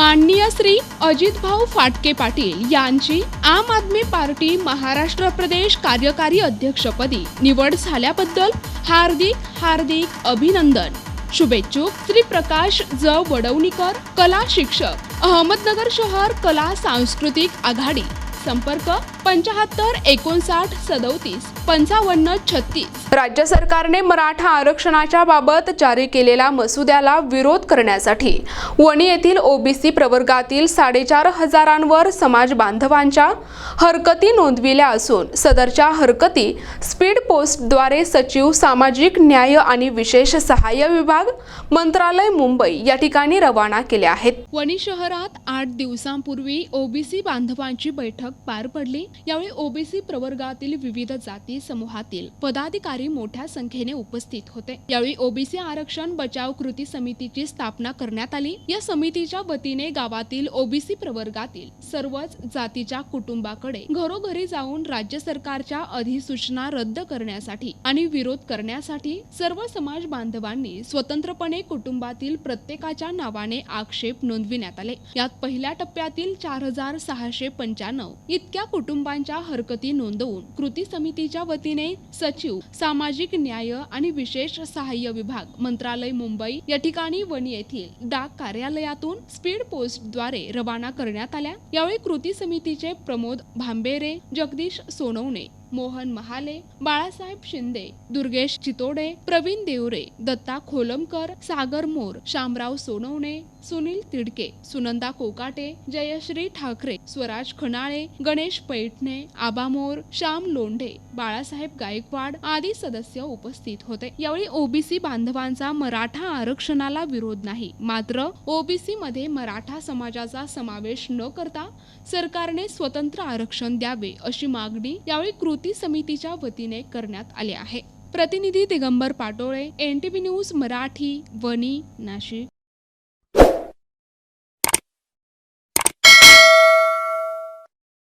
माननीय श्री अजितभाऊ फाटके पाटील यांची आम आदमी पार्टी महाराष्ट्र प्रदेश कार्यकारी अध्यक्षपदी निवड झाल्याबद्दल हार्दिक हार्दिक अभिनंदन. शुभेच्छुक श्री प्रकाश ज. वडवणीकर कला शिक्षक अहमदनगर शहर कला सांस्कृतिक आघाडी. संपर्क पंचाहत्तर एकोणसाठ सदोतीस. पंचावन्न छत्तीस. राज्य सरकारने मराठा आरक्षणाच्या बाबत जारी केलेल्या मसुद्याला विरोध करण्यासाठी वणी येथील ओबीसी प्रवर्गातील साडेचार हजारांवर समाज बांधवांच्या हरकती नोंदविल्या असून सदरच्या हरकती स्पीड पोस्टद्वारे सचिव सामाजिक न्याय आणि विशेष सहाय्य विभाग मंत्रालय मुंबई या ठिकाणी रवाना केल्या आहेत. वणी शहरात आठ दिवसांपूर्वी ओबीसी बांधवांची बैठक पार पडली. यावेळी ओबीसी प्रवर्गातील विविध जाती समूहातील पदाधिकारी मोठ्या संख्येने उपस्थित होते. यावेळी ओबीसी आरक्षण बचाव कृती समितीची स्थापना करण्यात आली. या समितीच्या वतीने गावातील ओबीसी प्रवर्गातील सर्वच जातीच्या कुटुंबाकडे घरोघरी जाऊन राज्य सरकारच्या अधिसूचना रद्द करण्यासाठी आणि विरोध करण्यासाठी सर्व समाज बांधवांनी स्वतंत्रपणे कुटुंबातील प्रत्येकाच्या नावाने आक्षेप नोंदविण्यात आले. यात पहिल्या टप्प्यातील चार हजार सहाशे पंच्याण्णव इतक्या कुटुंबांच्या हरकती नोंदवून कृती समितीच्या वतीने सचिव सामाजिक न्याय आणि विशेष सहाय्य विभाग मंत्रालय मुंबई या ठिकाणी वणी येथील डाक कार्यालयातून स्पीड पोस्टद्वारे रवाना करण्यात आल्या. यावेळी कृती समितीचे प्रमोद भांबेरे जगदीश सोनवणे मोहन महाले बाळासाहेब शिंदे दुर्गेश चितोडे प्रवीण देवरे दत्ता खोलमकर सागर मोर शामराव सोनवणे सुनील तिडके सुनंदा कोकाटे जयश्री ठाकरे स्वराज खनाळे गणेश पैठणे आबा मोर श्याम लोंढे बाळासाहेब गायकवाड आदी सदस्य उपस्थित होते. यावेळी ओबीसी बांधवांचा मराठा आरक्षणाला विरोध नाही. मात्र ओबीसी मध्ये मराठा समाजाचा समावेश न करता सरकारने स्वतंत्र आरक्षण द्यावे अशी मागणी यावेळी कृती समितीच्या वतीने करण्यात आले आहे. प्रतिनिधी दिगंबर पाटोळे एनटीव्ही न्यूज मराठी वणी नाशिक.